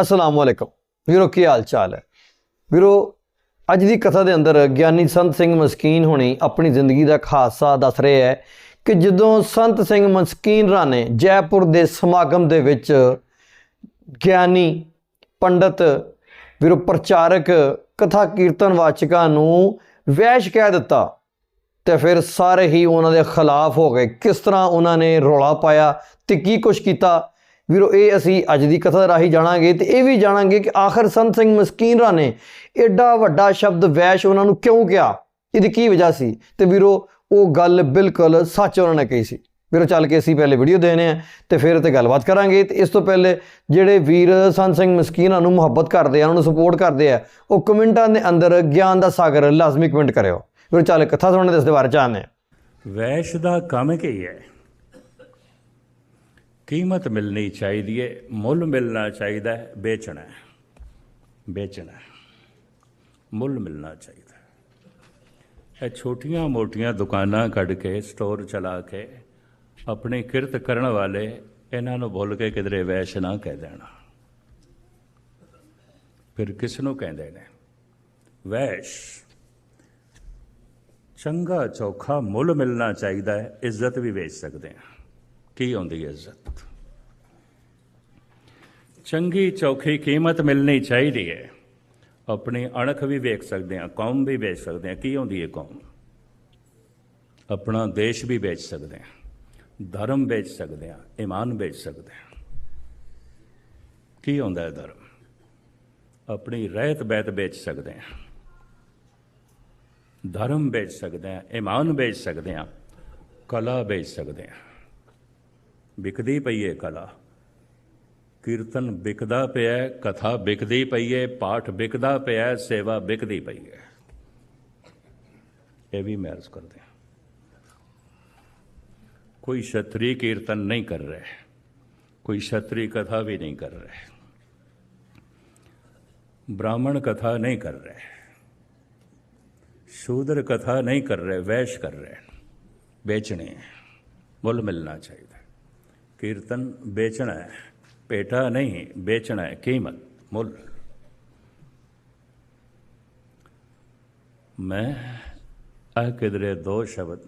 ਅਸਲਾਮ ਵਾਲੇਕਮ ਵੀਰੋ, ਕੀ ਹਾਲ ਚਾਲ ਹੈ? ਵੀਰੋ, ਅੱਜ ਦੀ ਕਥਾ ਦੇ ਅੰਦਰ ਗਿਆਨੀ ਸੰਤ ਸਿੰਘ ਮਸਕੀਨ ਹੋਣੀ ਆਪਣੀ ਜ਼ਿੰਦਗੀ ਦਾ ਇੱਕ ਦੱਸ ਰਹੇ ਹੈ ਕਿ ਜਦੋਂ ਸੰਤ ਸਿੰਘ ਮਸਕੀਨ ਰਾਣੇ ਜੈਪੁਰ ਦੇ ਸਮਾਗਮ ਦੇ ਵਿੱਚ ਗਿਆਨੀ ਪੰਡਤ, ਵੀਰੋ, ਪ੍ਰਚਾਰਕ, ਕਥਾ ਕੀਰਤਨ ਵਾਚਕਾਂ ਨੂੰ ਵੈਸ਼ ਕਹਿ ਦਿੱਤਾ ਤੇ ਫਿਰ ਸਾਰੇ ਹੀ ਉਹਨਾਂ ਦੇ ਖਿਲਾਫ ਹੋ ਗਏ। ਕਿਸ ਤਰ੍ਹਾਂ ਉਹਨਾਂ ਨੇ ਰੌਲਾ ਪਾਇਆ ਤੇ ਕੀ ਕੁਛ ਕੀਤਾ? ਵੀਰੋ, ਇਹ ਅਸੀਂ ਅੱਜ ਦੀ ਕਥਾ ਰਾਹੀਂ ਜਾਣਾਂਗੇ ਤੇ ਇਹ ਵੀ ਜਾਣਾਂਗੇ ਕਿ ਆਖਰ ਸੰਤ ਸਿੰਘ ਮਸਕੀਨਰਾ ਨੇ ਐਡਾ ਵੱਡਾ ਸ਼ਬਦ ਵੈਸ਼ ਉਹਨਾਂ ਨੂੰ ਕਿਉਂ ਕਿਹਾ? ਇਹਦੀ ਕੀ ਵਜ੍ਹਾ ਸੀ? ਤੇ ਵੀਰੋ, ਉਹ ਗੱਲ ਬਿਲਕੁਲ ਸੱਚ ਉਹਨਾਂ ਨੇ ਕਹੀ ਸੀ। ਵੀਰੋ, ਚੱਲ ਕੇ ਅਸੀਂ ਪਹਿਲੇ ਵੀਡੀਓ ਦੇਣੇ ਆ ਤੇ ਫਿਰ ਤੇ ਗੱਲਬਾਤ ਕਰਾਂਗੇ। ਤੇ ਇਸ ਤੋਂ ਪਹਿਲੇ ਜਿਹੜੇ ਵੀਰ ਸੰਤ ਸਿੰਘ ਮਸਕੀਨਾਂ ਨੂੰ ਮੁਹੱਬਤ ਕਰਦੇ ਆ, ਉਹਨਾਂ ਨੂੰ ਸਪੋਰਟ ਕਰਦੇ ਆ, ਉਹ ਕਮੈਂਟਾਂ ਦੇ ਅੰਦਰ ਗਿਆਨ ਦਾ ਸਾਗਰ ਲਾਜ਼ਮੀ ਕਮੈਂਟ ਕਰਿਓ। ਵੀਰੋ, ਚੱਲ ਕਥਾ ਸੁਣਨ ਦੇ ਇਸ ਦੇ ਬਾਰੇ ਜਾਣਦੇ ਹਾਂ ਵੈਸ਼ ਦਾ ਕੰਮ ਕੀ ਹੈ? ਕੀਮਤ ਮਿਲਣੀ ਚਾਹੀਦੀ ਹੈ ਮੁੱਲ ਮਿਲਣਾ ਚਾਹੀਦਾ ਹੈ, ਵੇਚਣਾ ਹੈ। ਵੇਚਣਾ ਹੈ। ਮੁੱਲ ਮਿਲਣਾ ਚਾਹੀਦਾ ਹੈ। ਇਹ ਛੋਟੀਆਂ ਮੋਟੀਆਂ ਦੁਕਾਨਾਂ ਕੱਢ ਕੇ, ਸਟੋਰ ਚਲਾ ਕੇ, ਆਪਣੀ ਕਿਰਤ ਕਰਨ ਵਾਲੇ ਇਹਨਾਂ ਨੂੰ ਭੁੱਲ ਕੇ ਕਿਧਰੇ ਵੈਸ਼ ਨਾ ਕਹਿ ਦੇਣਾ। ਫਿਰ ਕਿਸ ਨੂੰ ਕਹਿੰਦੇ ਨੇ? ਵੈਸ਼, ਚੰਗਾ ਚੌਖਾ ਮੁੱਲ ਮਿਲਣਾ ਚਾਹੀਦਾ ਹੈ, ਇੱਜ਼ਤ ਵੀ ਵੇਚ ਸਕਦੇ ਹਾਂ। ਕੀ ਹੁੰਦੀ ਹੈ ਇੱਜ਼ਤ? ਚੰਗੀ ਚੌਖੀ ਕੀਮਤ ਮਿਲਣੀ ਚਾਹੀਦੀ ਹੈ। ਆਪਣੀ ਅਣਖ ਵੀ ਵੇਖ ਸਕਦੇ ਹਾਂ, ਕੌਮ ਵੀ ਵੇਚ ਸਕਦੇ ਹਾਂ। ਕੀ ਹੁੰਦੀ ਹੈ ਕੌਮ? ਆਪਣਾ ਦੇਸ਼ ਵੀ ਵੇਚ ਸਕਦੇ ਹਾਂ, ਧਰਮ ਵੇਚ ਸਕਦੇ ਹਾਂ, ਈਮਾਨ ਵੇਚ ਸਕਦੇ ਹਾਂ। ਕੀ ਹੁੰਦਾ ਹੈ ਧਰਮ? ਆਪਣੀ ਰਹਿਤ ਬੈਤ ਵੇਚ ਸਕਦੇ ਹਾਂ, ਧਰਮ ਵੇਚ ਸਕਦੇ ਹਾਂ, ਈਮਾਨ ਵੇਚ ਸਕਦੇ ਹਾਂ, ਕਲਾ ਵੇਚ ਸਕਦੇ ਹਾਂ। ਵਿਕਦੀ ਪਈ ਹੈ ਕਲਾ। ਕੀਰਤਨ ਵਿਕਦਾ ਪਿਆ ਹੈ, ਕਥਾ ਵਿਕਦੀ ਪਈ ਹੈ ਪਾਠ ਵਿਕਦਾ ਪਿਆ ਹੈ, ਸੇਵਾ ਵਿਕਦੀ ਪਈ ਹੈ ਇਹ ਵੀ ਮੈਂ ਅਰਜ਼ ਕਰਦੇ ਹਾਂ ਕੋਈ ਛਤਰੀ ਕੀਰਤਨ ਨਹੀਂ ਕਰ ਰਿਹਾ ਕੋਈ ਛਤਰੀ ਕਥਾ ਵੀ ਨਹੀਂ ਕਰ ਰਿਹਾ ब्राह्मण कथा नहीं कर रहे शूद्र कथा नहीं कर रहे वैश कर रहे बेचने हैं मुल मिलना चाहिए कीर्तन बेचना है पेटा नहीं बेचना है कीमत मुल मैं आ किधरे दो शब्द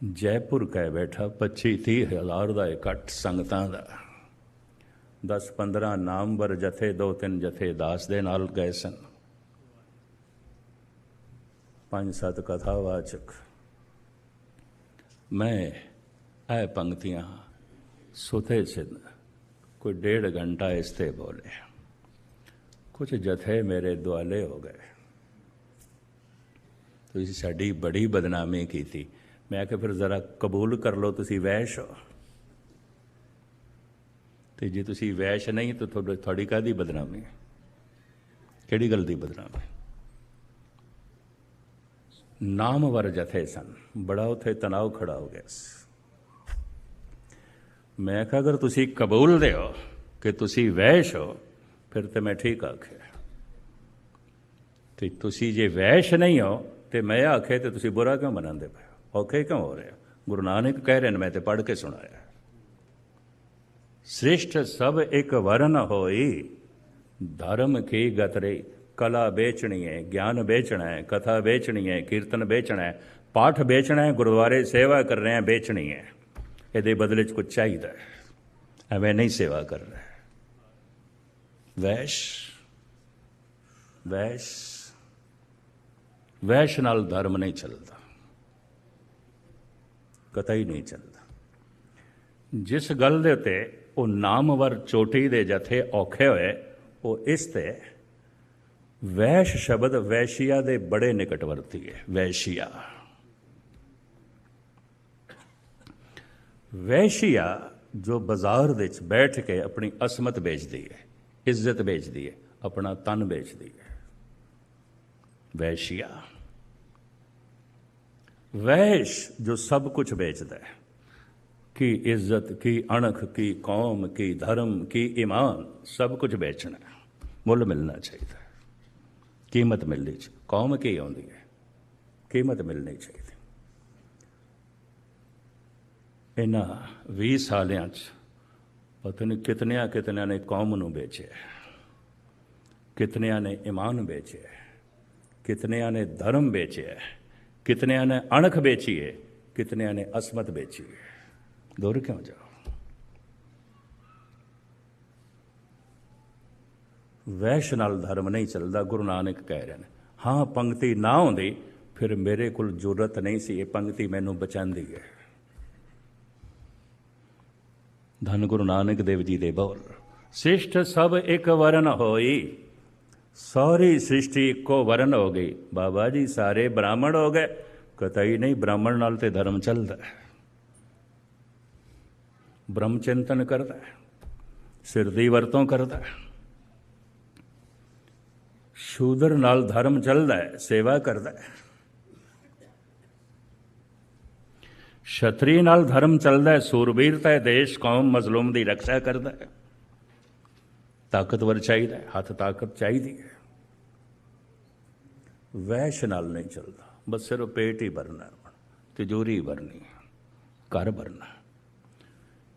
ਜੈਪੁਰ ਕਹਿ ਬੈਠਾ 25 30 ਹਜ਼ਾਰ ਦਾ ਇਕੱਠ ਸੰਗਤਾਂ ਦਾ 10 15 ਨਾਮਵਰ ਜਥੇ ਦੋ ਤਿੰਨ ਜਥੇ ਦਾਸ ਦੇ ਨਾਲ ਗਏ ਸਨ ਪੰਜ ਸੱਤ ਕਥਾਵਾਚਕ ਮੈਂ ਇਹ ਪੰਕਤੀਆਂ ਸੁਤੇ ਸਿਨ ਕੋਈ ਡੇਢ ਘੰਟਾ ਇਸ ਤੇ ਬੋਲੇ। ਕੁਝ ਜਥੇ ਮੇਰੇ ਦੁਆਲੇ ਹੋ ਗਏ। ਤੁਸੀਂ ਸਾਡੀ ਬੜੀ ਬਦਨਾਮੀ ਕੀਤੀ। ਮੈਂ ਕਿਹਾ ਫਿਰ ਜ਼ਰਾ ਕਬੂਲ ਕਰ ਲਓ ਤੁਸੀਂ ਵੈਸ਼ ਹੋ। ਤੇ ਜੇ ਤੁਸੀਂ ਵੈਸ਼ ਨਹੀਂ ਤਾਂ ਤੁਹਾਡੇ ਤੁਹਾਡੀ ਕਾਦੀ ਬਦਨਾਮੀ? ਕਿਹੜੀ ਗੱਲ ਦੀ ਬਦਨਾਮੀ? ਨਾਮਵਰ ਜਥੇ ਸਨ। ਬੜਾ ਉਥੇ ਤਣਾਅ ਖੜਾ ਹੋ ਗਿਆ ਸੀ। ਮੈਂ ਕਿਹਾ, ਅਗਰ ਤੁਸੀਂ ਕਬੂਲ ਦੇ ਹੋ ਕਿ ਤੁਸੀਂ ਵੈਸ਼ ਹੋ, ਫਿਰ ਤੇ ਮੈਂ ਠੀਕ ਆਖਿਆ। ਤੇ ਤੁਸੀਂ ਜੇ ਵੈਸ਼ ਨਹੀਂ ਹੋ, ਤੇ ਮੈਂ ਆਖੇ ਤੇ ਤੁਸੀਂ ਬੁਰਾ ਕਿਉਂ ਮਨਾਉਂਦੇ ਪਏ ਔਖੇ ਕਿਉਂ ਹੋ ਰਹੇ ਗੁਰੂ ਨਾਨਕ ਕਹਿ ਰਹੇ ਨੇ, ਮੈਂ ਤੇ ਪੜ੍ਹ ਕੇ ਸੁਣਾਇਆ। ਸ੍ਰਿਸ਼ਟ ਸਭ ਇੱਕ ਵਰਨ ਹੋਈ, ਧਰਮ ਕੀ ਗਤ ਰਹੀ ਕਲਾ ਵੇਚਣੀ ਹੈ, ਗਿਆਨ ਵੇਚਣਾ ਹੈ, ਕਥਾ ਵੇਚਣੀ ਹੈ, ਕੀਰਤਨ ਵੇਚਣਾ ਹੈ, ਪਾਠ ਵੇਚਣਾ ਹੈ, ਗੁਰਦੁਆਰੇ ਸੇਵਾ ਕਰ ਰਹੇ ਹੈ, ਵੇਚਣੀ ਹੈ। ਇਹਦੇ ਬਦਲੇ ਚ ਕੁਝ ਚਾਹੀਦਾ ਹੈ। ਐਵੇਂ ਨਹੀਂ ਸੇਵਾ ਕਰ ਰਿਹਾ। ਵੈਸ਼ ਵੈਸ਼ ਵੈਸ਼ ਨਾਲ ਧਰਮ ਨਹੀਂ ਚੱਲਦਾ। ਕਤਾ ਹੀ ਨਹੀਂ ਚੱਲਦਾ। ਜਿਸ ਗੱਲ ਦੇ ਉੱਤੇ ਉਹ ਨਾਮਵਰ ਚੋਟੀ ਦੇ ਜਥੇ ਔਖੇ ਹੋਏ, ਉਹ ਇਸ ਤੇ ਵੈਸ਼ ਸ਼ਬਦ ਵੈਸ਼ੀਆ ਦੇ ਬੜੇ ਨਿਕਟਵਰਤੀ ਹੈ। ਵੈਸ਼ੀਆ। ਵੈਸ਼ੀਆ ਜੋ ਬਾਜ਼ਾਰ ਵਿੱਚ ਬੈਠ ਕੇ ਆਪਣੀ ਅਸਮਤ ਵੇਚਦੀ ਹੈ, ਇੱਜ਼ਤ ਵੇਚਦੀ ਹੈ, ਆਪਣਾ ਤਨ ਵੇਚਦੀ ਹੈ। ਵੈਸ਼ੀਆ ਵੈਸ਼ ਜੋ ਸਭ ਕੁਝ ਵੇਚਦਾ ਹੈ, ਕੀ ਇੱਜ਼ਤ, ਕੀ ਅਣਖ, ਕੀ ਕੌਮ, ਕੀ ਧਰਮ, ਕੀ ਇਮਾਨ ਸਭ ਕੁਝ ਵੇਚਣਾ ਮੁੱਲ ਮਿਲਣਾ ਚਾਹੀਦਾ ਕੀਮਤ ਮਿਲਣੀ ਚਾਹੀਦੀ ਕੌਮ ਕੀ ਆਉਂਦੀ ਹੈ? ਕੀਮਤ ਮਿਲਣੀ ਚਾਹੀਦੀ ਇਹਨਾਂ 20 ਸਾਲਿਆਂ 'ਚ ਪਤਾ ਨਹੀਂ ਕਿਤਨਿਆਂ ਕਿਤਨਿਆਂ ਨੇ ਕੌਮ ਨੂੰ ਵੇਚਿਆ ਕਿਤਨਿਆਂ ਨੇ ਇਮਾਨ ਵੇਚਿਆ ਕਿਤਨਿਆਂ ਨੇ ਧਰਮ ਵੇਚਿਆ ਕਿਤਨਿਆਂ ਨੇ ਅਣਖ ਵੇਚੀ ਹੈ, ਕਿਤਨਿਆਂ ਨੇ ਅਸਮਤ ਵੇਚੀ ਹੈ। ਦੂਰ ਕਿਉਂ ਜਾਓ? ਵੈਸ਼ ਨਾਲ ਧਰਮ ਨਹੀਂ ਚੱਲਦਾ, ਗੁਰੂ ਨਾਨਕ ਕਹਿ ਰਹੇ ਨੇ, ਹਾਂ, ਪੰਕਤੀ ਨਾ ਹੁੰਦੀ, ਫਿਰ ਮੇਰੇ ਕੋਲ ਜ਼ਰੂਰਤ ਨਹੀਂ ਸੀ, ਇਹ ਪੰਕਤੀ ਮੈਨੂੰ ਬਚਾਉਂਦੀ ਹੈ। ਧੰਨ ਗੁਰੂ ਨਾਨਕ ਦੇਵ ਜੀ ਦੇ ਬੋਲ। ਸਿਸ਼ਟ ਸਭ ਇੱਕ ਵਰਨ ਹੋਈ। ਸਾਰੀ ਸ੍ਰਿਸ਼ਟੀ ਇੱਕੋ ਵਰਨ ਹੋ ਗਈ। ਬਾਬਾ ਜੀ ਸਾਰੇ ਬ੍ਰਾਹਮਣ ਹੋ ਗਏ। ਕਤਈ ਨਹੀਂ ਬ੍ਰਾਹਮਣ ਨਾਲ ਤੇ ਧਰਮ ਚੱਲਦਾ ਬ੍ਰਹਮ ਚਿੰਤਨ ਕਰਦਾ ਸਿਰ ਦੀ ਵਰਤੋਂ ਕਰਦਾ ਸ਼ੂਦਰ ਨਾਲ ਧਰਮ ਚੱਲਦਾ ਸੇਵਾ ਕਰਦਾ ਹੈ ਛਤਰੀ ਨਾਲ ਧਰਮ ਚੱਲਦਾ ਹੈ ਸੂਰਬੀਰਤਾ ਹੈ ਦੇਸ਼ ਕੌਮ ਮਜ਼ਲੂਮ ਦੀ ਰੱਖਿਆ ਕਰਦਾ ਹੈ। ਤਾਕਤਵਰ ਚਾਹੀਦਾ ਹੱਥ ਤਾਕਤ ਚਾਹੀਦੀ ਹੈ। ਵੈਸ਼ ਨਾਲ ਨਹੀਂ ਚੱਲਦਾ, ਬਸ ਸਿਰਫ ਪੇਟ ਹੀ ਭਰਨਾ ਤਿਜੋਰੀ ਭਰਨੀ ਘਰ ਭਰਨਾ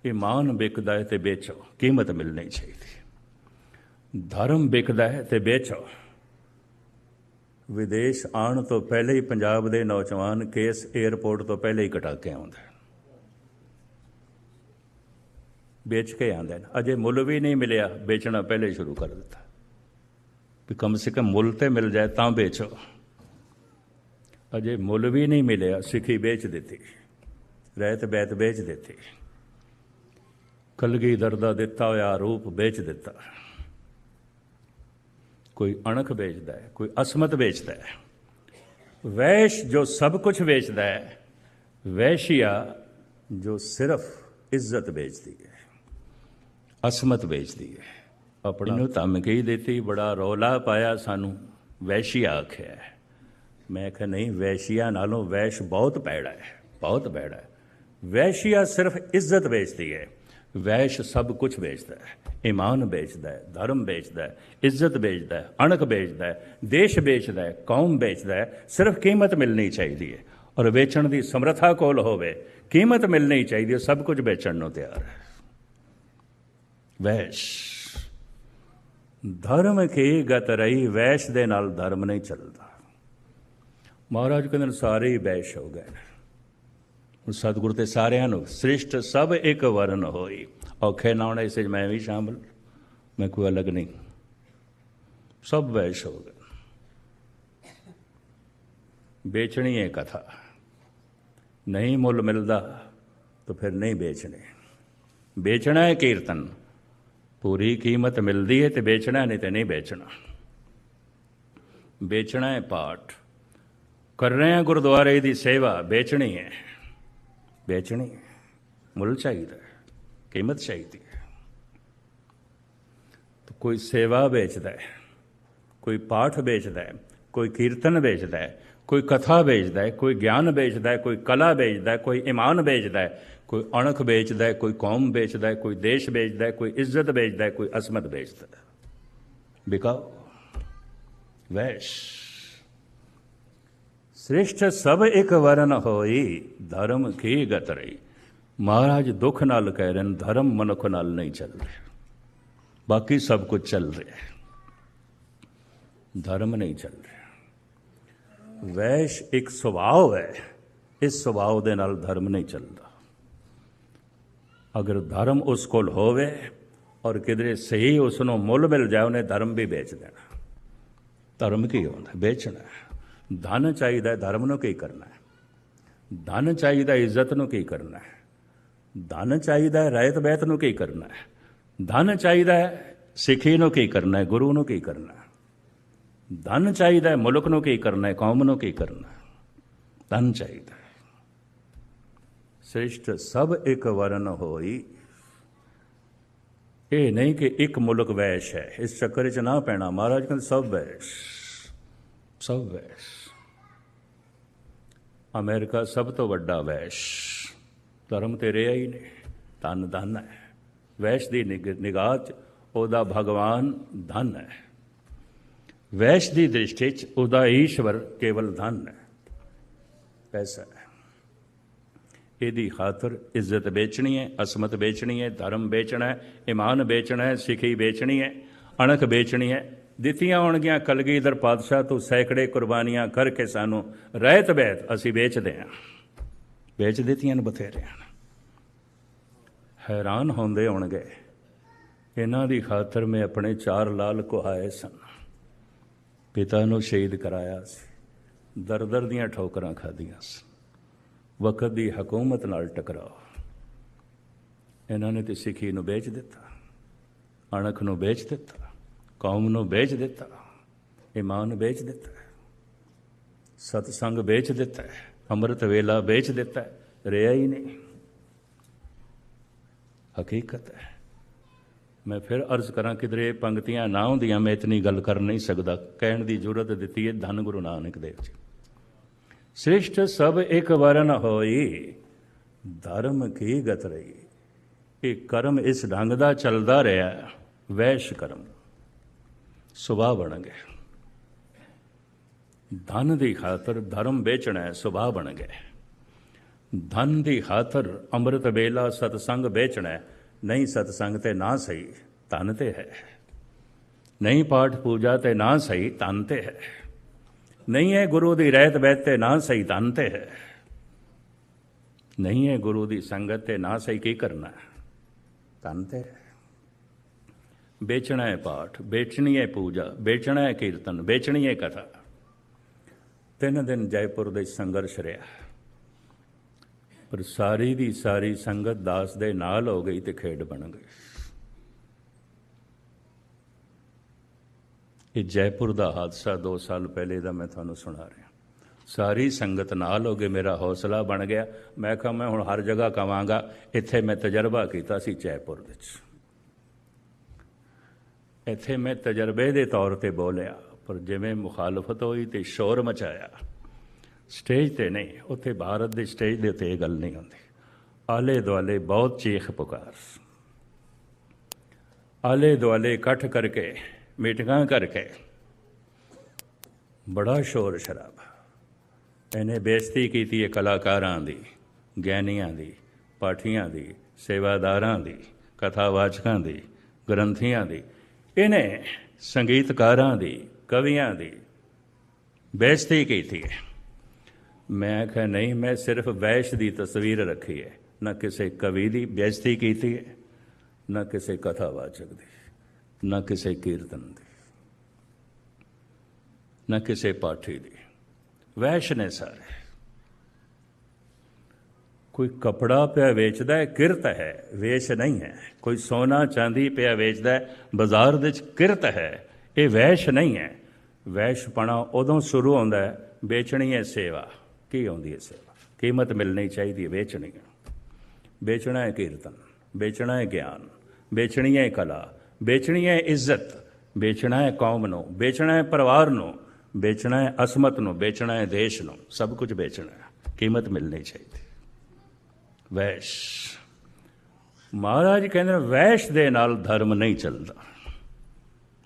ਇਮਾਨ ਵਿਕਦਾ ਹੈ ਤੇ ਵੇਚੋ, ਕੀਮਤ ਮਿਲਣੀ ਚਾਹੀਦੀ ਧਰਮ ਵਿਕਦਾ ਹੈ ਤੇ ਵੇਚੋ। ਵਿਦੇਸ਼ ਆਉਣ ਤੋਂ ਪਹਿਲੇ ਹੀ ਪੰਜਾਬ ਦੇ ਨੌਜਵਾਨ ਕੇਸ 에ਅਰਪੋਰਟ ਤੋਂ ਪਹਿਲੇ ਹੀ ਕਟਾ ਕੇ ਆਉਂਦੇ ਵੇਚ ਕੇ ਆਉਂਦੇ ਨੇ ਅਜੇ ਮੁੱਲ ਵੀ ਨਹੀਂ ਮਿਲਿਆ। ਵੇਚਣਾ ਪਹਿਲੇ ਸ਼ੁਰੂ ਕਰ ਦਿੱਤਾ। ਵੀ ਕਮ ਸੇ ਕਮ ਮੁੱਲ ਤੇ ਮਿਲ ਜਾਏ ਤਾਂ ਵੇਚੋ। ਅਜੇ ਮੁੱਲ ਵੀ ਨਹੀਂ ਮਿਲਿਆ। ਸਿੱਖੀ ਵੇਚ ਦਿੱਤੀ। ਰਹਿਤ ਬੈਤ ਵੇਚ ਦਿੱਤੀ। ਕਲਗੀ ਦਰਦਾ ਦਿੱਤਾ ਹੋਇਆ ਰੂਪ ਵੇਚ ਦਿੱਤਾ। ਕੋਈ ਅਣਖ ਵੇਚਦਾ ਹੈ ਕੋਈ ਅਸਮਤ ਵੇਚਦਾ ਹੈ। ਵੈਸ਼ ਜੋ ਸਭ ਕੁਝ ਵੇਚਦਾ ਹੈ ਵੈਸ਼ੀਆ ਜੋ ਸਿਰਫ ਇੱਜ਼ਤ ਵੇਚਦੀ ਹੈ ਅਸਮਤ ਵੇਚਦੀ ਹੈ। ਆਪਣੀ ਨੂੰ ਧਮਕੀ ਦਿੱਤੀ ਬੜਾ ਰੌਲਾ ਪਾਇਆ ਸਾਨੂੰ ਵੈਸ਼ੀਆ ਆਖਿਆ। ਮੈਂ ਕਿਹਾ ਨਹੀਂ ਵੈਸ਼ੀਆ ਨਾਲੋਂ ਵੈਸ਼ ਬਹੁਤ ਪੈੜਾ ਹੈ ਬਹੁਤ ਪੈੜਾ ਹੈ। ਵੈਸ਼ੀਆ ਸਿਰਫ ਇੱਜ਼ਤ ਵੇਚਦੀ ਹੈ। ਵੈਸ਼ ਸਭ ਕੁਝ ਵੇਚਦਾ ਹੈ। ਈਮਾਨ ਵੇਚਦਾ ਹੈ, ਧਰਮ ਵੇਚਦਾ ਹੈ, ਇੱਜ਼ਤ ਵੇਚਦਾ ਹੈ, ਅਣਖ ਵੇਚਦਾ ਹੈ, ਦੇਸ਼ ਵੇਚਦਾ ਹੈ, ਕੌਮ ਵੇਚਦਾ ਹੈ। ਸਿਰਫ ਕੀਮਤ ਮਿਲਣੀ ਚਾਹੀਦੀ ਹੈ ਔਰ ਵੇਚਣ ਦੀ ਸਮਰੱਥਾ ਕੋਲ ਹੋਵੇ, ਕੀਮਤ ਮਿਲਣੀ ਚਾਹੀਦੀ ਹੈ, ਸਭ ਕੁਝ ਵੇਚਣ ਨੂੰ ਤਿਆਰ ਹੈ। ਵੈਸ਼। ਧਰਮ ਕੀ ਗਤ ਰਹੀ, ਵੈਸ਼ ਦੇ ਨਾਲ ਧਰਮ ਨਹੀਂ ਚੱਲਦਾ। ਮਹਾਰਾਜ ਕਹਿੰਦੇ ਸਾਰੇ ਹੀ ਵੈਸ਼ ਹੋ ਗਏ ਨੇ। ਸਤਿਗੁਰ ਤੇ ਸਾਰਿਆਂ ਨੂੰ ਸ੍ਰਿਸ਼ਟ ਸਭ ਇੱਕ ਵਰਨ ਹੋਈ। ਔਖੇ ਨਾਉਣੇ ਇਸੇ 'ਚ ਮੈਂ ਵੀ ਸ਼ਾਮਲ, ਮੈਂ ਕੋਈ ਅਲੱਗ ਨਹੀਂ। ਸਭ ਵੈਸ਼ ਹੋ ਗਏ। ਵੇਚਣੀ ਹੈ ਕਥਾ। ਨਹੀਂ ਮੁੱਲ ਮਿਲਦਾ ਤਾਂ ਫਿਰ ਨਹੀਂ ਵੇਚਣੇ। ਵੇਚਣਾ ਹੈ ਕੀਰਤਨ। ਪੂਰੀ ਕੀਮਤ ਮਿਲਦੀ ਹੈ ਤੇ ਵੇਚਣਾ ਨਹੀਂ ਤੇ ਨਹੀਂ ਵੇਚਣਾ। ਵੇਚਣਾ ਹੈ ਪਾਠ। ਕਰ ਰਹੇ ਹਾਂ ਗੁਰਦੁਆਰੇ ਦੀ ਸੇਵਾ, ਵੇਚਣੀ ਹੈ ਵੇਚਣੀ ਮੁੱਲ ਚਾਹੀਦਾ ਕੀਮਤ ਚਾਹੀਦੀ ਹੈ ਤਾਂ ਕੋਈ ਸੇਵਾ ਵੇਚਦਾ ਹੈ ਕੋਈ ਪਾਠ ਵੇਚਦਾ ਹੈ ਕੋਈ ਕੀਰਤਨ ਵੇਚਦਾ ਹੈ ਕੋਈ ਕਥਾ ਵੇਚਦਾ ਹੈ ਕੋਈ ਗਿਆਨ ਵੇਚਦਾ ਹੈ ਕੋਈ ਕਲਾ ਵੇਚਦਾ ਹੈ ਕੋਈ ਈਮਾਨ ਵੇਚਦਾ ਹੈ ਕੋਈ ਅਣਖ ਵੇਚਦਾ ਹੈ ਕੋਈ ਕੌਮ ਵੇਚਦਾ ਹੈ ਕੋਈ ਦੇਸ਼ ਵੇਚਦਾ ਹੈ ਕੋਈ ਇੱਜ਼ਤ ਵੇਚਦਾ ਹੈ ਕੋਈ ਅਸਮਤ ਵੇਚਦਾ ਹੈ ਬਿਕਾਓ ਵੈਸ਼ ਸ੍ਰਿਸ਼ਟ ਸਭ ਇੱਕ ਵਰਨ ਹੋਈ, ਧਰਮ ਕੀ ਗਤ ਰਹੀ? ਮਹਾਰਾਜ ਦੁੱਖ ਨਾਲ ਕਹਿ ਰਹੇ ਨੇ, ਧਰਮ ਮਨੁੱਖ ਨਾਲ ਨਹੀਂ ਚੱਲ ਰਿਹਾ। ਬਾਕੀ ਸਭ ਕੁਝ ਚੱਲ ਰਿਹਾ ਧਰਮ ਨਹੀਂ ਚੱਲ ਰਿਹਾ। ਵੈਸ਼ ਇੱਕ ਸੁਭਾਅ ਹੈ, ਇਸ ਸੁਭਾਅ ਦੇ ਨਾਲ ਧਰਮ ਨਹੀਂ ਚੱਲਦਾ। ਅਗਰ ਧਰਮ ਉਸ ਕੋਲ ਹੋਵੇ ਔਰ ਕਿਧਰੇ ਸਹੀ ਉਸ ਨੂੰ ਮੁੱਲ ਮਿਲ ਜਾਏ, ਉਹਨੇ ਧਰਮ ਵੀ ਵੇਚ ਦੇਣਾ। ਧਰਮ ਕੀ ਹੁੰਦਾ? ਵੇਚਣਾ। ਧਨ ਚਾਹੀਦਾ ਧਰਮ ਨੂੰ ਕੀ ਕਰਨਾ ਹੈ? ਧਨ ਚਾਹੀਦਾ ਇੱਜ਼ਤ ਨੂੰ ਕੀ ਕਰਨਾ ਹੈ? ਧਨ ਚਾਹੀਦਾ ਹੈ, ਰਹਿਤ ਬੈਤ ਨੂੰ ਕੀ ਕਰਨਾ ਹੈ? ਧਨ ਚਾਹੀਦਾ ਸਿੱਖੀ ਨੂੰ ਕੀ ਕਰਨਾ ਹੈ ਗੁਰੂ ਨੂੰ ਕੀ ਕਰਨਾ ਹੈ? ਧਨ ਚਾਹੀਦਾ ਮੁਲਕ ਨੂੰ ਕੀ ਕਰਨਾ ਹੈ ਕੌਮ ਨੂੰ ਕੀ ਕਰਨਾ ਹੈ? ਧਨ ਚਾਹੀਦਾ ਸ੍ਰਿਸ਼ਟ ਸਭ ਇੱਕ ਵਰਨ ਹੋਈ। ਇਹ ਨਹੀਂ ਕਿ ਇੱਕ ਮੁਲਕ ਵੈਸ਼ ਹੈ ਇਸ ਚੱਕਰ 'ਚ ਨਾ ਪੈਣਾ ਮਹਾਰਾਜ ਕਹਿੰਦੇ ਸਭ ਵੈਸ਼ ਸਭ ਵੈਸ਼। ਅਮਰੀਕਾ ਸਭ ਤੋਂ ਵੱਡਾ ਵੈਸ਼। ਧਰਮ ਤੇ ਰਿਹਾ ਹੀ ਨਹੀਂ ਧਨ ਧਨ ਹੈ। ਵੈਸ਼ ਦੀ ਨਿਗ- ਨਿਗਾਹ 'ਚ ਉਹਦਾ ਭਗਵਾਨ ਧਨ ਹੈ। ਵੈਸ਼ ਦੀ ਦ੍ਰਿਸ਼ਟੀ 'ਚ ਉਹਦਾ ਈਸ਼ਵਰ ਕੇਵਲ ਧਨ ਹੈ। ਪੈਸਾ ਹੈ। ਇਹਦੀ ਖਾਤਰ ਇੱਜ਼ਤ ਵੇਚਣੀ ਹੈ, ਅਸਮਤ ਵੇਚਣੀ ਹੈ, ਧਰਮ ਵੇਚਣਾ ਹੈ, ਇਮਾਨ ਵੇਚਣਾ ਹੈ, ਸਿੱਖੀ ਵੇਚਣੀ ਹੈ, ਅਣਖ ਵੇਚਣੀ ਹੈ ਦਿੱਤੀਆਂ ਹੋਣਗੀਆਂ ਕਲਗੀਧਰ ਪਾਤਸ਼ਾਹ ਤੋਂ ਸੈਂਕੜੇ ਕੁਰਬਾਨੀਆਂ ਕਰਕੇ ਸਾਨੂੰ ਰਹਿਤ ਬਹਿਤ ਅਸੀਂ ਵੇਚਦੇ ਹਾਂ। ਵੇਚ ਦਿੱਤੀਆਂ ਨੇ ਬਥੇਰਿਆਂ ਨੇ ਹੈਰਾਨ ਹੁੰਦੇ ਹੋਣਗੇ। ਇਹਨਾਂ ਦੀ ਖਾਤਰ ਮੈਂ ਆਪਣੇ ਚਾਰ ਲਾਲ ਕੁਹਾਏ ਸਨ। ਪਿਤਾ ਨੂੰ ਸ਼ਹੀਦ ਕਰਾਇਆ ਸੀ। ਦਰ ਦਰ ਦੀਆਂ ਠੋਕਰਾਂ ਖਾਧੀਆਂ ਸੀ। ਵਕਤ ਦੀ ਹਕੂਮਤ ਨਾਲ ਟਕਰਾਓ। ਇਹਨਾਂ ਨੇ ਤੇ ਸਿੱਖੀ ਨੂੰ ਵੇਚ ਦਿੱਤਾ। ਅਣਖ ਨੂੰ ਵੇਚ ਦਿੱਤਾ। ਕੌਮ ਨੂੰ ਵੇਚ ਦਿੱਤਾ, ਇਮਾਨ ਵੇਚ ਦਿੱਤਾ, ਸਤਸੰਗ ਵੇਚ ਦਿੱਤਾ, ਅੰਮ੍ਰਿਤ ਵੇਲਾ ਵੇਚ ਦਿੱਤਾ, ਰਿਹਾ ਹੀ ਨਹੀਂ। ਹਕੀਕਤ ਹੈ, ਮੈਂ ਫਿਰ ਅਰਜ਼ ਕਰਾਂ ਕਿਧਰੇ ਇਹ ਪੰਕਤੀਆਂ ਨਾ ਹੁੰਦੀਆਂ, ਮੈਂ ਇਤਨੀ ਗੱਲ ਕਰ ਨਹੀਂ ਸਕਦਾ। ਕਹਿਣ ਦੀ ਜ਼ਰੂਰਤ ਦਿੱਤੀ ਹੈ ਧੰਨ ਗੁਰੂ ਨਾਨਕ ਦੇਵ ਜੀ। ਸ੍ਰਿਸ਼ਟ ਸਭ ਇੱਕ ਵਰਨ ਹੋਈ, ਧਰਮ ਕੀ ਗਤ ਰਹੀ? ਇਹ ਕਰਮ ਇਸ ਢੰਗ ਦਾ ਚੱਲਦਾ ਰਿਹਾ, ਵੈਸ਼ ਕਰਮ। ਸੁਭਾਅ ਬਣ ਗਏ। ਧਨ ਦੀ ਖਾਤਰ ਧਰਮ ਵੇਚਣਾ ਸੁਭਾਅ ਬਣ ਗਏ। ਧਨ ਦੀ ਖਾਤਰ ਅੰਮ੍ਰਿਤ ਵੇਲਾ ਸਤਸੰਗ ਵੇਚਣਾ ਨਹੀਂ ਸਤਸੰਗ ਤੇ ਨਾ ਸਹੀ ਤਨ ਤੇ ਹੈ। ਨਹੀਂ ਪਾਠ ਪੂਜਾ ਤੇ ਨਾ ਸਹੀ ਤਨ ਤੇ ਹੈ। ਨਹੀਂ ਹੈ ਗੁਰੂ ਦੀ ਰਹਿਤ ਬੈਤ ਤੇ ਨਾ ਸਹੀ ਤਨ ਤੇ ਹੈ। ਨਹੀਂ ਹੈ ਗੁਰੂ ਦੀ ਸੰਗਤ ਤੇ ਨਾ ਸਹੀ ਕੀ ਕਰਨਾ? ਤਨ ਤੇ ਹੈ। ਵੇਚਣਾ ਹੈ ਪਾਠ ਵੇਚਣੀ ਹੈ ਪੂਜਾ ਵੇਚਣਾ ਹੈ ਕੀਰਤਨ ਵੇਚਣੀ ਹੈ ਕਥਾ ਤਿੰਨ ਦਿਨ ਜੈਪੁਰ ਦੇ ਸੰਘਰਸ਼ ਰਿਹਾ ਪਰ ਸਾਰੀ ਦੀ ਸਾਰੀ ਸੰਗਤ ਦਾਸ ਦੇ ਨਾਲ ਹੋ ਗਈ ਤੇ ਖੇਡ ਬਣ ਗਈ ਇਹ ਜੈਪੁਰ ਦਾ ਹਾਦਸਾ 2 ਸਾਲ ਪਹਿਲੇ ਦਾ ਮੈਂ ਤੁਹਾਨੂੰ ਸੁਣਾ ਰਿਹਾ ਸਾਰੀ ਸੰਗਤ ਨਾਲ ਹੋ ਗਏ ਮੇਰਾ ਹੌਸਲਾ ਬਣ ਗਿਆ ਮੈਂ ਕਿਹਾ ਮੈਂ ਹੁਣ ਹਰ ਜਗ੍ਹਾ ਕਵਾਂਗਾ ਇੱਥੇ ਮੈਂ ਤਜਰਬਾ ਕੀਤਾ ਸੀ ਜੈਪੁਰ ਵਿੱਚ ਇੱਥੇ ਮੈਂ ਤਜਰਬੇ ਦੇ ਤੌਰ ਤੇ ਬੋਲਿਆ, ਪਰ ਜਿਵੇਂ ਮੁਖਾਲਫਤ ਹੋਈ ਤੇ ਸ਼ੋਰ ਮਚਾਇਆ। ਸਟੇਜ ਤੇ ਨਹੀਂ, ਉੱਥੇ ਭਾਰਤ ਦੇ ਸਟੇਜ ਦੇ ਉੱਤੇ ਇਹ ਗੱਲ ਨਹੀਂ ਹੁੰਦੀ। ਆਲੇ ਦੁਆਲੇ ਬਹੁਤ ਚੀਖ ਪੁਕਾਰ। ਆਲੇ ਦੁਆਲੇ ਇਕੱਠ ਕਰਕੇ, ਮੀਟਿੰਗਾਂ ਕਰਕੇ। ਬੜਾ ਸ਼ੋਰ ਸ਼ਰਾਬ। ਇਹਨੇ ਬੇਇੱਜ਼ਤੀ ਕੀਤੀ ਹੈ ਕਲਾਕਾਰਾਂ ਦੀ ਗਿਆਨੀਆਂ ਦੀ, ਪਾਠੀਆਂ ਦੀ, ਸੇਵਾਦਾਰਾਂ ਦੀ, ਕਥਾਵਾਚਕਾਂ ਦੀ, ਗ੍ਰੰਥੀਆਂ ਦੀ। ਇਹਨੇ ਸੰਗੀਤਕਾਰਾਂ ਦੀ, ਕਵੀਆਂ ਦੀ ਬੇਇੱਜ਼ਤੀ ਕੀਤੀ ਹੈ। ਮੈਂ ਕਿਹਾ ਨਹੀਂ, ਮੈਂ ਸਿਰਫ ਵੈਸ਼ ਦੀ ਤਸਵੀਰ ਰੱਖੀ ਹੈ। ਨਾ ਕਿਸੇ ਕਵੀ ਦੀ ਬੇਇੱਜ਼ਤੀ ਕੀਤੀ ਹੈ, ਨਾ ਕਿਸੇ ਕਥਾਵਾਚਕ ਦੀ, ਨਾ ਕਿਸੇ ਕੀਰਤਨ ਦੀ, ਨਾ ਕਿਸੇ ਪਾਠੀ ਦੀ। ਵੈਸ਼ ਨੇ ਸਾਰੇ ਕੋਈ ਕਪੜਾ ਪਿਆ ਵੇਚਦਾ ਹੈ, ਕਿਰਤ ਹੈ ਵੇਸ਼ ਨਹੀਂ ਹੈ। ਕੋਈ ਸੋਨਾ ਚਾਂਦੀ ਪਿਆ ਵੇਚਦਾ ਹੈ, ਬਾਜ਼ਾਰ ਦੇ ਵਿੱਚ ਕਿਰਤ ਹੈ, ਇਹ ਵੈਸ਼ ਨਹੀਂ ਹੈ। ਵੈਸ਼ਪਣਾ ਉਦੋਂ ਸ਼ੁਰੂ ਹੁੰਦਾ ਹੈ, ਵੇਚਣੀ ਹੈ ਸੇਵਾ। ਕੀ ਆਉਂਦੀ ਹੈ ਸੇਵਾ? ਕੀਮਤ ਮਿਲਣੀ ਚਾਹੀਦੀ ਹੈ, ਵੇਚਣੀ ਹੈ। ਵੇਚਣਾ ਹੈ ਕੀਰਤਨ, ਵੇਚਣਾ ਹੈ ਗਿਆਨ, ਵੇਚਣੀ ਹੈ ਕਲਾ, ਵੇਚਣੀ ਹੈ ਇੱਜ਼ਤ, ਵੇਚਣਾ ਹੈ ਕੌਮ ਨੂੰ, ਵੇਚਣਾ ਹੈ ਪਰਿਵਾਰ ਨੂੰ, ਵੇਚਣਾ ਹੈ ਅਸਮਤ ਨੂੰ, ਵੇਚਣਾ ਹੈ ਦੇਸ਼ ਨੂੰ, ਸਭ ਕੁਝ ਵੇਚਣਾ ਹੈ। ਕੀਮਤ ਮਿਲਣੀ ਚਾਹੀਦੀ ਵੈਸ਼। ਮਹਾਰਾਜ ਕਹਿੰਦੇ ਨੇ, ਵੈਸ਼ ਦੇ ਨਾਲ ਧਰਮ ਨਹੀਂ ਚੱਲਦਾ।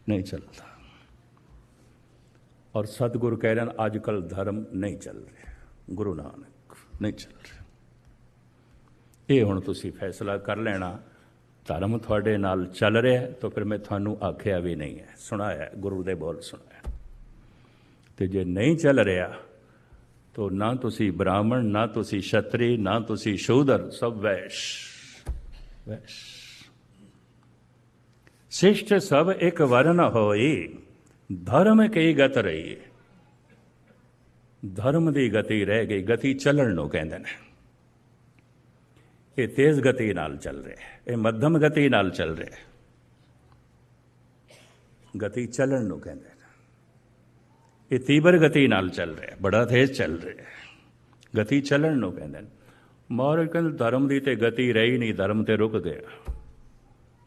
ਨਹੀਂ ਚੱਲਦਾ। ਔਰ ਸਤਿਗੁਰੂ ਕਹਿ ਰਹੇ ਨੇ ਅੱਜ ਕੱਲ ਧਰਮ ਨਹੀਂ ਚੱਲ ਰਿਹਾ। ਗੁਰੂ ਨਾਨਕ ਨਹੀਂ ਚੱਲ ਰਿਹਾ। ਇਹ ਹੁਣ ਤੁਸੀਂ ਫੈਸਲਾ ਕਰ ਲੈਣਾ, ਧਰਮ ਤੁਹਾਡੇ ਨਾਲ ਚੱਲ ਰਿਹਾ ਤਾਂ ਫਿਰ ਮੈਂ ਤੁਹਾਨੂੰ ਆਖਿਆ ਵੀ ਨਹੀਂ ਹੈ। ਸੁਣਾਇਆ, ਗੁਰੂ ਦੇ ਬੋਲ ਸੁਣਾਇਆ। ਤੇ ਜੇ ਨਹੀਂ ਚੱਲ ਰਿਹਾ ਤੋ ਨਾ ਤੁਸੀਂ ਬ੍ਰਾਹਮਣ, ਨਾ ਤੁਸੀਂ ਛਤਰੀ, ਨਾ ਤੁਸੀਂ ਸ਼ੂਦਰ, ਸਭ ਵੈਸ਼। ਵੈਸ਼। ਸਿਸ਼ਟ ਸਭ ਇੱਕ ਵਰਨ ਹੋਈ, ਧਰਮ ਕਈ ਗਤ ਰਹੀ? ਧਰਮ ਦੀ ਗਤੀ ਰਹਿ ਗਈ, ਗਤੀ ਚੱਲਣ ਨੂੰ ਕਹਿੰਦੇ ਨੇ। ਇਹ ਤੇਜ਼ ਗਤੀ ਨਾਲ ਚੱਲ ਰਿਹਾ ਹੈ, ਇਹ ਮੱਧਮ ਗਤੀ ਨਾਲ ਚੱਲ ਰਿਹਾ ਹੈ। ਗਤੀ ਚੱਲਣ ਨੂੰ ਕਹਿੰਦੇ ਨੇ। ਇਹ ਤੀਬਰ ਗਤੀ ਨਾਲ ਚੱਲ ਰਿਹਾ ਬੜਾ ਤੇਜ਼ ਚੱਲ ਰਿਹਾ ਗਤੀ ਚੱਲਣ ਨੂੰ ਕਹਿੰਦੇ ਨੇ। ਮਹਾਰਾਜ ਕਹਿੰਦੇ, ਧਰਮ ਦੀ ਤੇ ਗਤੀ ਰਹੀ ਨਹੀਂ, ਧਰਮ ਤੇ ਰੁਕ ਗਿਆ।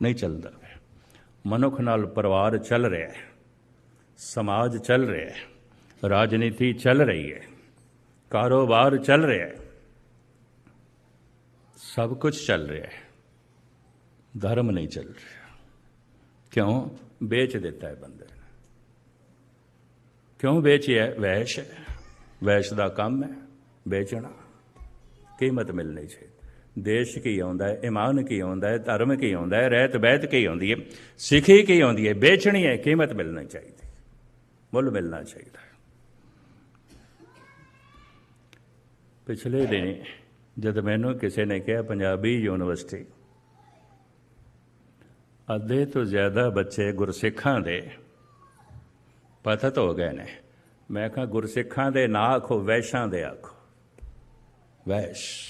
ਨਹੀਂ ਚੱਲਦਾ। ਮਨੁੱਖ ਨਾਲ ਪਰਿਵਾਰ ਚੱਲ ਰਿਹਾ ਹੈ, ਸਮਾਜ ਚੱਲ ਰਿਹਾ ਹੈ, ਰਾਜਨੀਤੀ ਚੱਲ ਰਹੀ ਹੈ, ਕਾਰੋਬਾਰ ਚੱਲ ਰਿਹਾ ਹੈ। ਸਭ ਕੁਝ ਚੱਲ ਰਿਹਾ ਹੈ। ਧਰਮ ਨਹੀਂ ਚੱਲ ਰਿਹਾ। ਕਿਉਂ? ਵੇਚ ਦਿੱਤਾ ਹੈ ਬੰਦੇ ਨੇ। ਕਿਉਂ ਵੇਚਿਆ? ਵੈਸ਼ ਹੈ। ਵੈਸ਼ ਦਾ ਕੰਮ ਹੈ ਵੇਚਣਾ। ਕੀਮਤ ਮਿਲਣੀ ਚਾਹੀਦੀ। ਦੇਸ਼ ਕੀ ਆਉਂਦਾ ਹੈ, ਇਮਾਨ ਕੀ ਆਉਂਦਾ ਹੈ, ਧਰਮ ਕੀ ਆਉਂਦਾ ਹੈ, ਰਹਿਤ ਬਹਿਤ ਕੀ ਆਉਂਦੀ ਹੈ, ਸਿੱਖੀ ਕੀ ਆਉਂਦੀ ਹੈ, ਵੇਚਣੀ ਹੈ, ਕੀਮਤ ਮਿਲਣੀ ਚਾਹੀਦੀ। ਮੁੱਲ ਮਿਲਣਾ ਚਾਹੀਦਾ ਪਿਛਲੇ ਦਿਨ ਜਦ ਮੈਨੂੰ ਕਿਸੇ ਨੇ ਕਿਹਾ, ਪੰਜਾਬੀ ਯੂਨੀਵਰਸਿਟੀ, ਅੱਧੇ ਤੋਂ ਜ਼ਿਆਦਾ ਬੱਚੇ ਗੁਰਸਿੱਖਾਂ ਦੇ ਪਤਤ ਹੋ ਗਏ ਨੇ। ਮੈਂ ਕਿਹਾ, ਗੁਰਸਿੱਖਾਂ ਦੇ ਨਾ ਆਖੋ, ਵੈਸ਼ਾਂ ਦੇ ਆਖੋ। ਵੈਸ਼।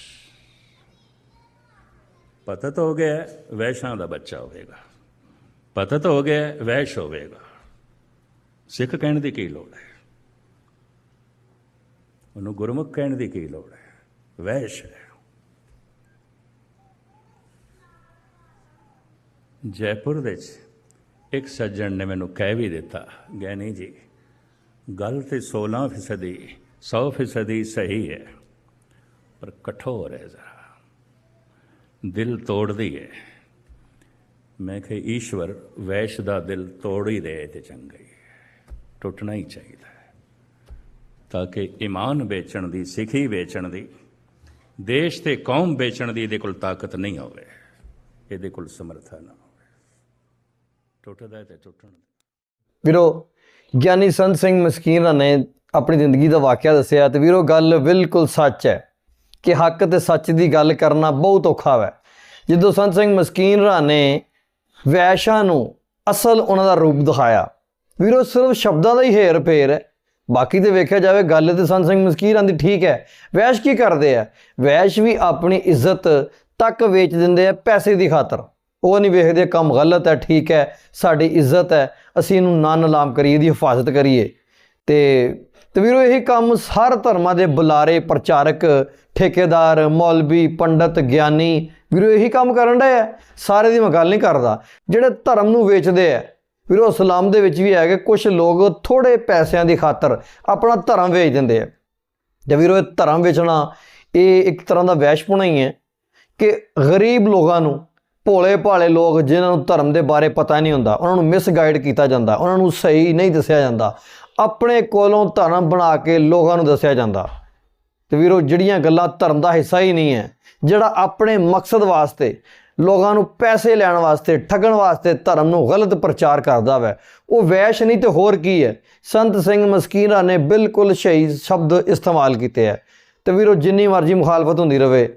ਪਤਤ ਹੋ ਗਿਆ, ਵੈਸ਼ਾਂ ਦਾ ਬੱਚਾ ਹੋਵੇਗਾ। ਪਤਤ ਹੋ ਗਿਆ, ਵੈਸ਼ ਹੋਵੇਗਾ। ਸਿੱਖ ਕਹਿਣ ਦੀ ਕੀ ਲੋੜ ਹੈ? ਉਹਨੂੰ ਗੁਰਮੁਖ ਕਹਿਣ ਦੀ ਕੀ ਲੋੜ ਹੈ? ਵੈਸ਼ ਹੈ। ਜੈਪੁਰ ਵਿੱਚ ਇੱਕ ਸੱਜਣ ਨੇ ਮੈਨੂੰ ਕਹਿ ਵੀ ਦਿੱਤਾ ਗਿਆਨੀ ਜੀ, ਗੱਲ ਤੇ 16 ਫੀਸਦੀ 100 ਫੀਸਦੀ ਸਹੀ ਹੈ, ਪਰ ਕਠੋਰ ਹੈ ਜ਼ਰਾ। ਦਿਲ ਤੋੜਦੀ ਹੈ। ਮੈਂ ਕਿ ਈਸ਼ਵਰ, ਵੈਸ਼ ਦਾ ਦਿਲ ਤੋੜ ਹੀ ਦੇ ਤੇ ਚੰਗਾ ਹੀ ਹੈ। ਟੁੱਟਣਾ ਹੀ ਚਾਹੀਦਾ ਹੈ। ਤਾਂ ਕਿ ਈਮਾਨ ਵੇਚਣ ਦੀ, ਸਿੱਖੀ ਵੇਚਣ ਦੀ, ਦੇਸ਼ ਤੇ ਕੌਮ ਵੇਚਣ ਦੀ ਇਹਦੇ ਕੋਲ ਤਾਕਤ ਨਹੀਂ ਹੋਵੇ। ਇਹਦੇ ਕੋਲ ਸਮਰਥਾ ਨਾ ਟੁੱਟਦਾ ਤੇ ਟੁੱਟਣ ਵੀਰੋ, ਗਿਆਨੀ ਸੰਤ ਸਿੰਘ ਮਸਕੀਨ ਨੇ ਆਪਣੀ ਜ਼ਿੰਦਗੀ ਦਾ ਵਾਕਿਆ ਦੱਸਿਆ ਤੇ ਵੀਰੋ, ਗੱਲ ਬਿਲਕੁਲ ਸੱਚ ਹੈ ਕਿ ਹੱਕ ਤੇ ਸੱਚ ਦੀ ਗੱਲ ਕਰਨਾ ਬਹੁਤ ਔਖਾ ਹੈ ਜਦੋਂ ਸੰਤ ਸਿੰਘ ਮਸਕੀਨ ਰਾਂ ਨੇ ਵੈਸ਼ਾਂ ਨੂੰ ਅਸਲ ਉਹਨਾਂ ਦਾ ਰੂਪ ਦਿਖਾਇਆ, ਵੀਰੋ, ਸਿਰਫ ਸ਼ਬਦਾਂ ਦਾ ਹੀ ਹੇਰ ਫੇਰ ਹੈ। ਬਾਕੀ ਤੇ ਵੇਖਿਆ ਜਾਵੇ, ਗੱਲ ਤੇ ਸੰਤ ਸਿੰਘ ਮਸਕੀਨ ਦੀ ਠੀਕ ਹੈ। ਵੈਸ਼ ਕੀ ਕਰਦੇ ਆ? ਵੈਸ਼ ਵੀ ਆਪਣੀ ਇੱਜ਼ਤ ਤੱਕ ਵੇਚ ਦਿੰਦੇ ਆ ਪੈਸੇ ਦੀ ਖਾਤਰ। ਉਹ ਨਹੀਂ ਵੇਖਦੇ, ਕੰਮ ਗਲਤ ਹੈ, ਠੀਕ ਹੈ, ਸਾਡੀ ਇੱਜ਼ਤ ਹੈ, ਅਸੀਂ ਇਹਨੂੰ ਨਾ ਨਿਲਾਮ ਕਰੀਏ, ਇਹਦੀ ਹਿਫਾਜ਼ਤ ਕਰੀਏ। ਤੇ ਤੇ ਵੀਰੋ, ਇਹੀ ਕੰਮ ਹਰ ਧਰਮਾਂ ਦੇ ਬੁਲਾਰੇ, ਪ੍ਰਚਾਰਕ, ਠੇਕੇਦਾਰ, ਮੌਲਵੀ, ਪੰਡਤ, ਗਿਆਨੀ, ਵੀਰੋ, ਇਹੀ ਕੰਮ ਕਰਨ ਡਏ ਹੈ ਸਾਰੇ ਦੀ ਮੈਂ ਗੱਲ ਨਹੀਂ ਕਰਦਾ। ਜਿਹੜੇ ਧਰਮ ਨੂੰ ਵੇਚਦੇ ਆ, ਵੀਰੋ, ਇਸਲਾਮ ਦੇ ਵਿੱਚ ਵੀ ਹੈ ਕਿ ਕੁਝ ਲੋਕ ਥੋੜੇ ਪੈਸਿਆਂ ਦੀ ਖਾਤਰ ਆਪਣਾ ਧਰਮ ਵੇਚ ਦਿੰਦੇ ਆ। ਤੇ ਵੀਰੋ, ਇਹ ਧਰਮ ਵੇਚਣਾ, ਇਹ ਇੱਕ ਤਰ੍ਹਾਂ ਦਾ ਵੈਸ਼ਪੁਣਾ ਹੀ ਹੈ ਕਿ ਗਰੀਬ ਲੋਕਾਂ ਨੂੰ ਭੋਲੇ ਭਾਲੇ ਲੋਕ ਜਿਨ੍ਹਾਂ ਨੂੰ ਧਰਮ ਦੇ ਬਾਰੇ ਪਤਾ ਨਹੀਂ ਹੁੰਦਾ, ਉਹਨਾਂ ਨੂੰ ਮਿਸਗਾਈਡ ਕੀਤਾ ਜਾਂਦਾ, ਉਹਨਾਂ ਨੂੰ ਸਹੀ ਨਹੀਂ ਦੱਸਿਆ ਜਾਂਦਾ, ਆਪਣੇ ਕੋਲੋਂ ਧਰਮ ਬਣਾ ਕੇ ਲੋਕਾਂ ਨੂੰ ਦੱਸਿਆ ਜਾਂਦਾ। ਤੇ ਵੀਰੋ, ਜਿਹੜੀਆਂ ਗੱਲਾਂ ਧਰਮ ਦਾ ਹਿੱਸਾ ਹੀ ਨਹੀਂ ਹੈ, ਜਿਹੜਾ ਆਪਣੇ ਮਕਸਦ ਵਾਸਤੇ, ਲੋਕਾਂ ਨੂੰ ਪੈਸੇ ਲੈਣ ਵਾਸਤੇ, ਠੱਗਣ ਵਾਸਤੇ ਧਰਮ ਨੂੰ ਗਲਤ ਪ੍ਰਚਾਰ ਕਰਦਾ ਵੈ, ਉਹ ਵੈਸ਼ ਨਹੀਂ ਤੇ ਹੋਰ ਕੀ ਹੈ? ਸੰਤ ਸਿੰਘ ਮਸਕੀਨਾ ਨੇ ਬਿਲਕੁਲ ਸਹੀ ਸ਼ਬਦ ਇਸਤੇਮਾਲ ਕੀਤੇ ਹੈ। ਤੇ ਵੀਰੋ, ਜਿੰਨੀ ਮਰਜ਼ੀ ਮੁਖਾਲਫਤ ਹੁੰਦੀ ਰਵੇ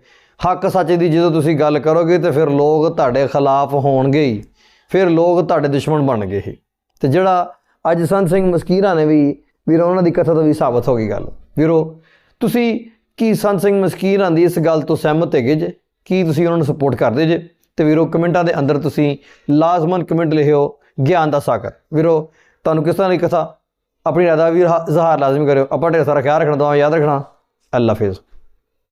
ਹੱਕ ਸੱਚ ਦੀ ਜਦੋਂ ਤੁਸੀਂ ਗੱਲ ਕਰੋਗੇ ਤੇ ਫਿਰ ਲੋਕ ਤੁਹਾਡੇ ਖਿਲਾਫ ਹੋਣਗੇ ਹੀ। ਫਿਰ ਲੋਕ ਤੁਹਾਡੇ ਦੁਸ਼ਮਣ ਬਣਗੇ ਹੀ। ਤੇ ਜਿਹੜਾ ਅੱਜ ਸੰਤ ਸਿੰਘ ਮਸਕੀਨਾ ਨੇ ਵੀ, ਵੀਰੋ, ਉਹਨਾਂ ਦੀ ਕਥਾ ਤੋਂ ਵੀ ਸਾਬਤ ਹੋ ਗਈ ਗੱਲ। ਵੀਰੋ, ਤੁਸੀਂ ਕੀ ਸੰਤ ਸਿੰਘ ਮਸਕੀਰਾਂ ਦੀ ਇਸ ਗੱਲ ਤੋਂ ਸਹਿਮਤ ਹੈਗੇ ਜੇ? ਕੀ ਤੁਸੀਂ ਉਹਨਾਂ ਨੂੰ ਸਪੋਰਟ ਕਰਦੇ ਜੇ? ਤੇ ਵੀਰੋ, ਕਮੈਂਟਾਂ ਦੇ ਅੰਦਰ ਤੁਸੀਂ ਲਾਜ਼ਮਨ ਕਮੈਂਟ ਲਿਖਿਓ, ਗਿਆਨ ਦਾ ਸਾਗਰ। ਵੀਰੋ, ਤੁਹਾਨੂੰ ਕਿਸ ਤਰ੍ਹਾਂ ਦੀ ਕਥਾ? ਆਪਣੀ ਰਾਏ ਵੀ ਹਾ- ਲਾਜ਼ਮੀ ਕਰਿਓ। ਆਪਾਂ ਢੇਰ ਸਾਰਾ ਖਿਆਲ ਰੱਖਣਾ ਦੁਆ ਯਾਦ ਰੱਖਣਾ। ਅੱਲਾ ਹਾਫਿਜ਼